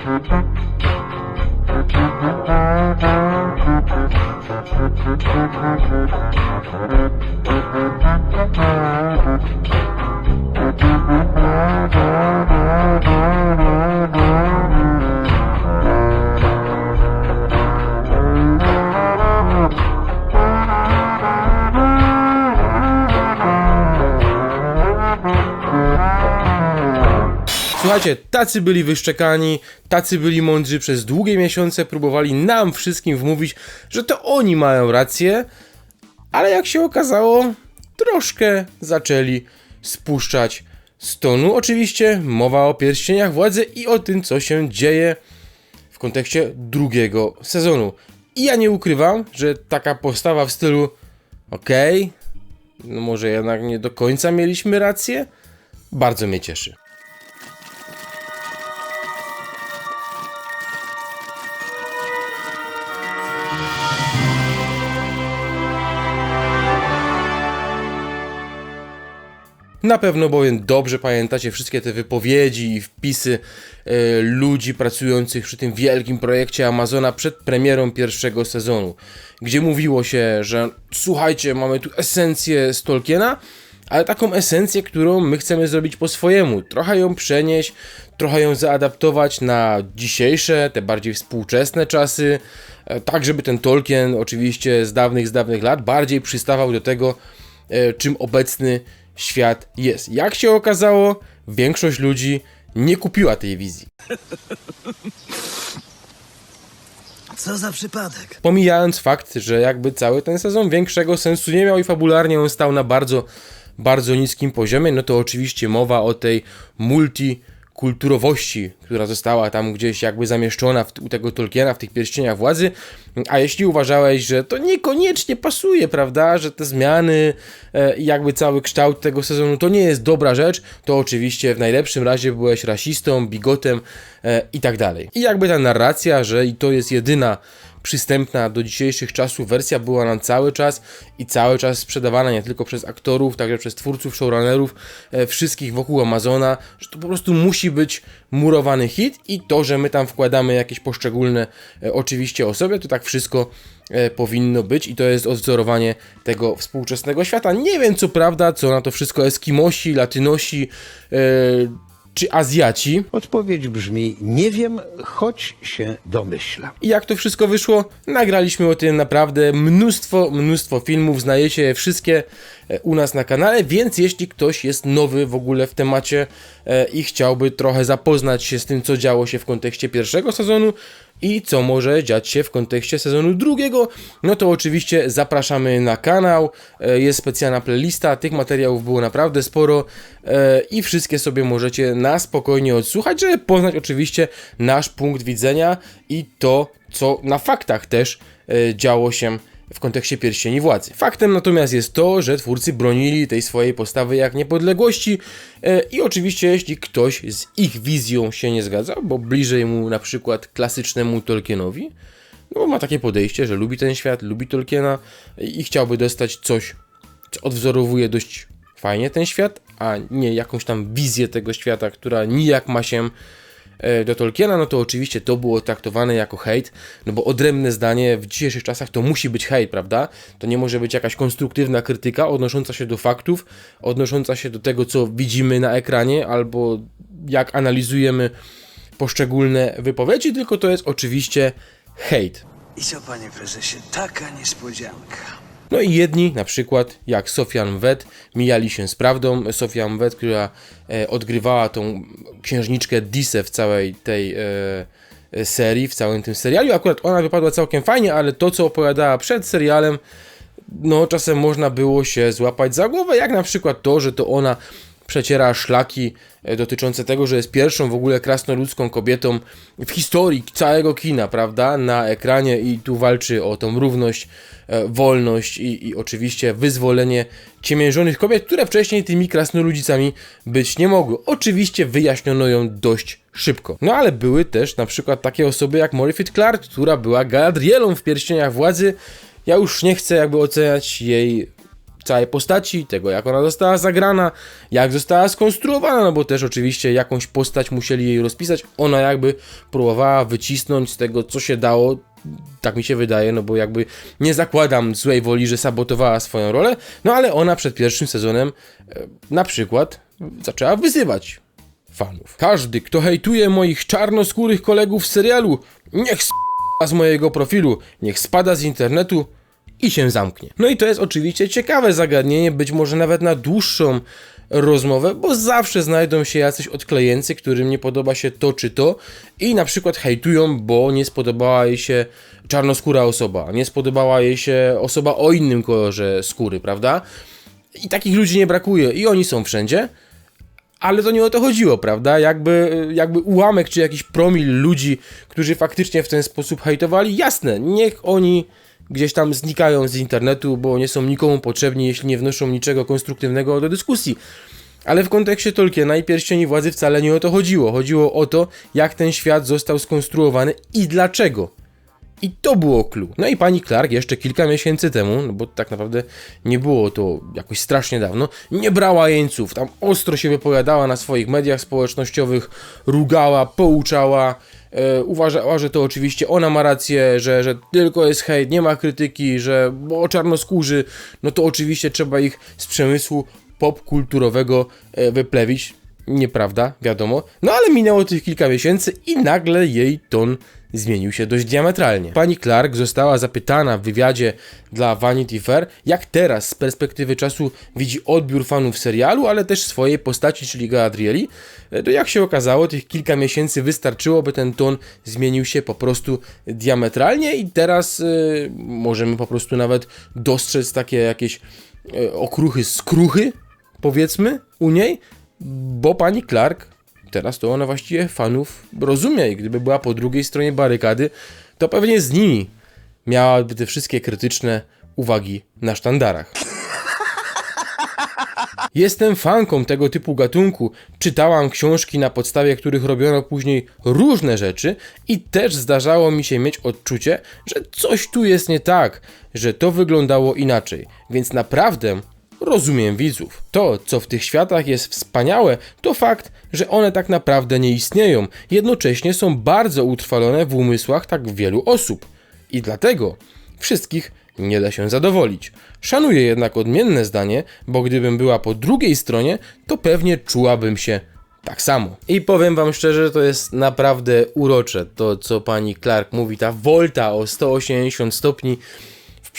Słuchajcie, tacy byli wyszczekani, tacy byli mądrzy, przez długie miesiące próbowali nam wszystkim wmówić, że to oni mają rację, ale jak się okazało, troszkę zaczęli spuszczać z tonu. Oczywiście mowa o pierścieniach władzy i o tym, co się dzieje w kontekście drugiego sezonu. I ja nie ukrywam, że taka postawa w stylu okej, no może jednak nie do końca mieliśmy rację, bardzo mnie cieszy. Na pewno bowiem dobrze pamiętacie wszystkie te wypowiedzi i wpisy e, ludzi pracujących przy tym wielkim projekcie Amazona przed premierą pierwszego sezonu, gdzie mówiło się, że słuchajcie, mamy tu esencję z Tolkiena, ale taką esencję, którą my chcemy zrobić po swojemu. Trochę ją przenieść, trochę ją zaadaptować na dzisiejsze, te bardziej współczesne czasy, e, tak żeby ten Tolkien oczywiście z dawnych, z dawnych lat bardziej przystawał do tego, e, czym obecny świat jest. Jak się okazało, większość ludzi nie kupiła tej wizji. Co za przypadek? Pomijając fakt, że jakby cały ten sezon większego sensu nie miał i fabularnie on stał na bardzo, bardzo niskim poziomie, no to oczywiście mowa o tej multikulturowości, która została tam gdzieś jakby zamieszczona w, u tego Tolkiena w tych pierścieniach władzy. A jeśli uważałeś, że to niekoniecznie pasuje, prawda, że te zmiany e, i jakby cały kształt tego sezonu to nie jest dobra rzecz, to oczywiście w najlepszym razie byłeś rasistą, bigotem e, i tak dalej. I jakby ta narracja, że i to jest jedyna przystępna do dzisiejszych czasów wersja była nam cały czas i cały czas sprzedawana nie tylko przez aktorów, także przez twórców, showrunnerów, e, wszystkich wokół Amazona, że to po prostu musi być murowany hit i to, że my tam wkładamy jakieś poszczególne e, oczywiście osoby, to tak wszystko e, powinno być i to jest odwzorowanie tego współczesnego świata. Nie wiem co prawda, co na to wszystko Eskimosi, Latynosi, e, czy Azjaci, Odpowiedź brzmi: Nie wiem, choć się domyślam. I jak to wszystko wyszło? Nagraliśmy o tym naprawdę mnóstwo, mnóstwo filmów, znajdziecie je wszystkie e, u nas na kanale, więc jeśli ktoś jest nowy w ogóle w temacie e, i chciałby trochę zapoznać się z tym, co działo się w kontekście pierwszego sezonu i co może dziać się w kontekście sezonu drugiego, no to oczywiście zapraszamy na kanał, e, jest specjalna playlista, tych materiałów było naprawdę sporo. E, i wszystkie sobie możecie na spokojnie odsłuchać, żeby poznać oczywiście nasz punkt widzenia i to, co na faktach też e, działo się w kontekście pierścieni władzy. Faktem natomiast jest to, że twórcy bronili tej swojej postawy jak niepodległości e, i oczywiście jeśli ktoś z ich wizją się nie zgadza, bo bliżej mu na przykład klasycznemu Tolkienowi, no bo ma takie podejście, że lubi ten świat, lubi Tolkiena i chciałby dostać coś, co odwzorowuje dość fajnie ten świat, a nie jakąś tam wizję tego świata, która nijak ma się e, do Tolkiena, no to oczywiście to było traktowane jako hejt, no bo odrębne zdanie w dzisiejszych czasach to musi być hejt, prawda? To nie może być jakaś konstruktywna krytyka odnosząca się do faktów, odnosząca się do tego, co widzimy na ekranie, albo jak analizujemy poszczególne wypowiedzi, tylko to jest oczywiście hejt. I co, panie prezesie, taka niespodzianka. No i jedni, na przykład jak Sofian Wet, mijali się z prawdą. Sofian Wet, która e, odgrywała tą księżniczkę Disę w całej tej e, serii, w całym tym serialu. Akurat ona wypadła całkiem fajnie, ale to, co opowiadała przed serialem, no czasem można było się złapać za głowę, jak na przykład to, że to ona przeciera szlaki e, dotyczące tego, że jest pierwszą w ogóle krasnoludzką kobietą w historii całego kina, prawda, na ekranie i tu walczy o tą równość, e, wolność i, i oczywiście wyzwolenie ciemiężonych kobiet, które wcześniej tymi krasnoludzicami być nie mogły. Oczywiście wyjaśniono ją dość szybko. No ale były też na przykład takie osoby jak Morifit Clark, która była Galadrielą w Pierścieniach Władzy. Ja już nie chcę jakby oceniać jej całej postaci, tego jak ona została zagrana, jak została skonstruowana, no bo też oczywiście jakąś postać musieli jej rozpisać. Ona jakby próbowała wycisnąć z tego, co się dało, tak mi się wydaje, no bo jakby nie zakładam złej woli, że sabotowała swoją rolę, no ale ona przed pierwszym sezonem e, na przykład zaczęła wyzywać fanów. Każdy, kto hejtuje moich czarnoskórych kolegów z serialu, niech spada z mojego profilu, niech spada z internetu i się zamknie. No i to jest oczywiście ciekawe zagadnienie, być może nawet na dłuższą rozmowę, bo zawsze znajdą się jacyś odklejency, którym nie podoba się to czy to i na przykład hejtują, bo nie spodobała jej się czarnoskóra osoba, nie spodobała jej się osoba o innym kolorze skóry, prawda? I takich ludzi nie brakuje i oni są wszędzie. Ale to nie o to chodziło, prawda? Jakby, jakby ułamek czy jakiś promil ludzi, którzy faktycznie w ten sposób hejtowali, jasne, niech oni gdzieś tam znikają z internetu, bo nie są nikomu potrzebni, jeśli nie wnoszą niczego konstruktywnego do dyskusji. Ale w kontekście Tolkiena i Pierścieni Władzy wcale nie o to chodziło. Chodziło o to, jak ten świat został skonstruowany i dlaczego. I to było clue. No i pani Clark jeszcze kilka miesięcy temu, no bo tak naprawdę nie było to jakoś strasznie dawno, nie brała jeńców, tam ostro się wypowiadała na swoich mediach społecznościowych, rugała, pouczała, e, uważała, że to oczywiście ona ma rację, że, że tylko jest hejt, nie ma krytyki, że bo czarnoskórzy, no to oczywiście trzeba ich z przemysłu popkulturowego e, wyplewić. Nieprawda, wiadomo. No ale minęło tych kilka miesięcy i nagle jej ton zmienił się dość diametralnie. Pani Clark została zapytana w wywiadzie dla Vanity Fair, jak teraz z perspektywy czasu widzi odbiór fanów serialu, ale też swojej postaci, czyli Galadrieli. To jak się okazało, tych kilka miesięcy wystarczyło, by ten ton zmienił się po prostu diametralnie i teraz y, możemy po prostu nawet dostrzec takie jakieś y, okruchy, skruchy, powiedzmy, u niej, bo pani Clark teraz to ona właściwie fanów rozumie i gdyby była po drugiej stronie barykady, to pewnie z nimi miałaby te wszystkie krytyczne uwagi na sztandarach. Jestem fanką tego typu gatunku, czytałam książki, na podstawie których robiono później różne rzeczy i też zdarzało mi się mieć odczucie, że coś tu jest nie tak, że to wyglądało inaczej, więc naprawdę rozumiem widzów. To, co w tych światach jest wspaniałe, to fakt, że one tak naprawdę nie istnieją, jednocześnie są bardzo utrwalone w umysłach tak wielu osób. I dlatego wszystkich nie da się zadowolić. Szanuję jednak odmienne zdanie, bo gdybym była po drugiej stronie, to pewnie czułabym się tak samo. I powiem wam szczerze, to jest naprawdę urocze to, co pani Clark mówi. Ta volta o 180 stopni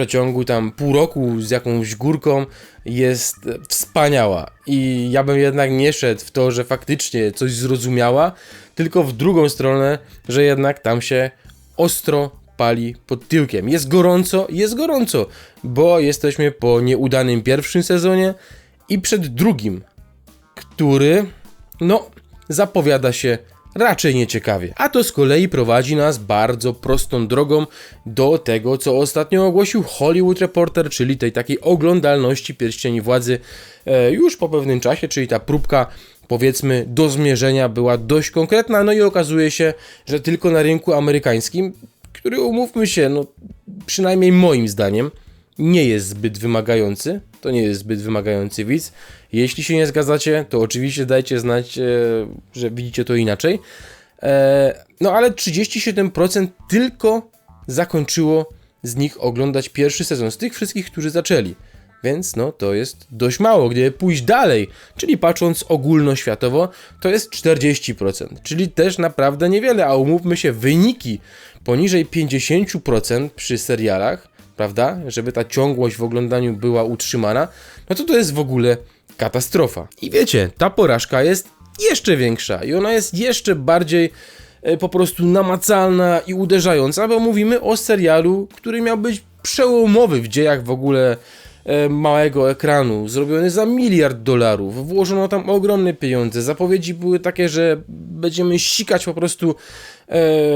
przeciągu tam pół roku z jakąś górką jest wspaniała. I ja bym jednak nie szedł w to, że faktycznie coś zrozumiała, tylko w drugą stronę, że jednak tam się ostro pali pod tyłkiem. Jest gorąco, jest gorąco, bo jesteśmy po nieudanym pierwszym sezonie i przed drugim, który, no, zapowiada się raczej nieciekawie. A to z kolei prowadzi nas bardzo prostą drogą do tego, co ostatnio ogłosił Hollywood Reporter, czyli tej takiej oglądalności Pierścieni Władzy e, już po pewnym czasie, czyli ta próbka powiedzmy do zmierzenia była dość konkretna, no i okazuje się, że tylko na rynku amerykańskim, który umówmy się, no przynajmniej moim zdaniem, nie jest zbyt wymagający. To nie jest zbyt wymagający widz. Jeśli się nie zgadzacie, to oczywiście dajcie znać, e, że widzicie to inaczej. E, no ale 37% tylko zakończyło z nich oglądać pierwszy sezon, z tych wszystkich, którzy zaczęli. Więc no to jest dość mało. Gdyby pójść dalej, czyli patrząc ogólnoświatowo, to jest 40%, czyli też naprawdę niewiele, a umówmy się, wyniki poniżej 50% przy serialach, prawda, żeby ta ciągłość w oglądaniu była utrzymana, no to to jest w ogóle katastrofa. I wiecie, ta porażka jest jeszcze większa i ona jest jeszcze bardziej e, po prostu namacalna i uderzająca, bo mówimy o serialu, który miał być przełomowy w dziejach w ogóle e, małego ekranu, zrobiony za miliard dolarów, włożono tam ogromne pieniądze, zapowiedzi były takie, że będziemy sikać po prostu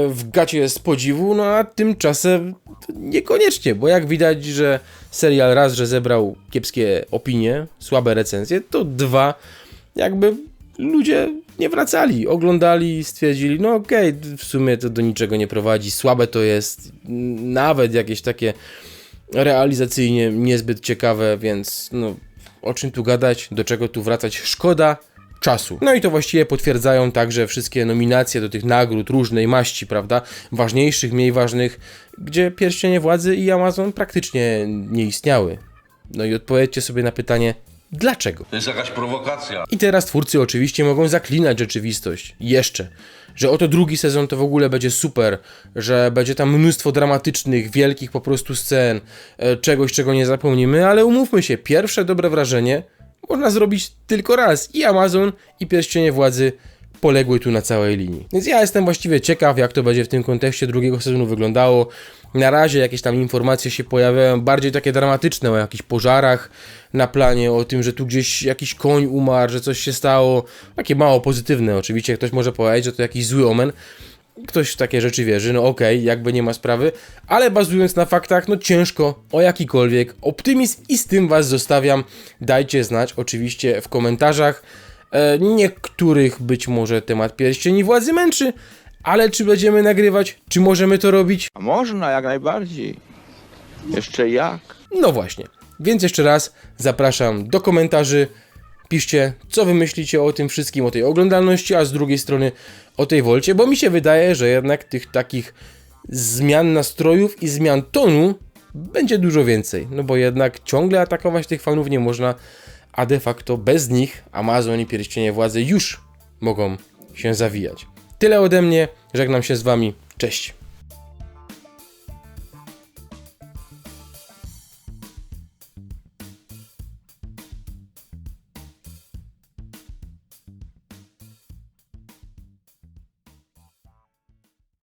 w gacie z podziwu, no a tymczasem niekoniecznie, bo jak widać, że serial raz, że zebrał kiepskie opinie, słabe recenzje, to dwa, jakby ludzie nie wracali, oglądali, stwierdzili, no okej, w sumie to do niczego nie prowadzi, słabe to jest, nawet jakieś takie realizacyjnie niezbyt ciekawe, więc no, o czym tu gadać, do czego tu wracać, szkoda czasu. No i to właściwie potwierdzają także wszystkie nominacje do tych nagród różnej maści, prawda? Ważniejszych, mniej ważnych, gdzie Pierścienie Władzy i Amazon praktycznie nie istniały. No i odpowiedzcie sobie na pytanie, dlaczego? To jest jakaś prowokacja. I teraz twórcy oczywiście mogą zaklinać rzeczywistość. Jeszcze. Że oto drugi sezon to w ogóle będzie super, że będzie tam mnóstwo dramatycznych, wielkich po prostu scen, e, czegoś, czego nie zapomnimy, ale umówmy się, pierwsze dobre wrażenie można zrobić tylko raz. I Amazon, i Pierścienie Władzy poległy tu na całej linii. Więc ja jestem właściwie ciekaw, jak to będzie w tym kontekście drugiego sezonu wyglądało. Na razie jakieś tam informacje się pojawiają, bardziej takie dramatyczne, o jakichś pożarach na planie, o tym, że tu gdzieś jakiś koń umarł, że coś się stało. Takie mało pozytywne oczywiście, ktoś może powiedzieć, że to jakiś zły omen. Ktoś w takie rzeczy wierzy, no okej, jakby nie ma sprawy, ale bazując na faktach, no ciężko o jakikolwiek optymizm i z tym was zostawiam. Dajcie znać oczywiście w komentarzach. E, niektórych być może temat pierścieni władzy męczy, ale czy będziemy nagrywać, czy możemy to robić? A można, jak najbardziej. Jeszcze jak. No właśnie. Więc jeszcze raz zapraszam do komentarzy. Piszcie, co wy myślicie o tym wszystkim, o tej oglądalności, a z drugiej strony o tej wolcie, bo mi się wydaje, że jednak tych takich zmian nastrojów i zmian tonu będzie dużo więcej. No bo jednak ciągle atakować tych fanów nie można, a de facto bez nich Amazon i Pierścienie Władzy już mogą się zawijać. Tyle ode mnie, żegnam się z wami, cześć.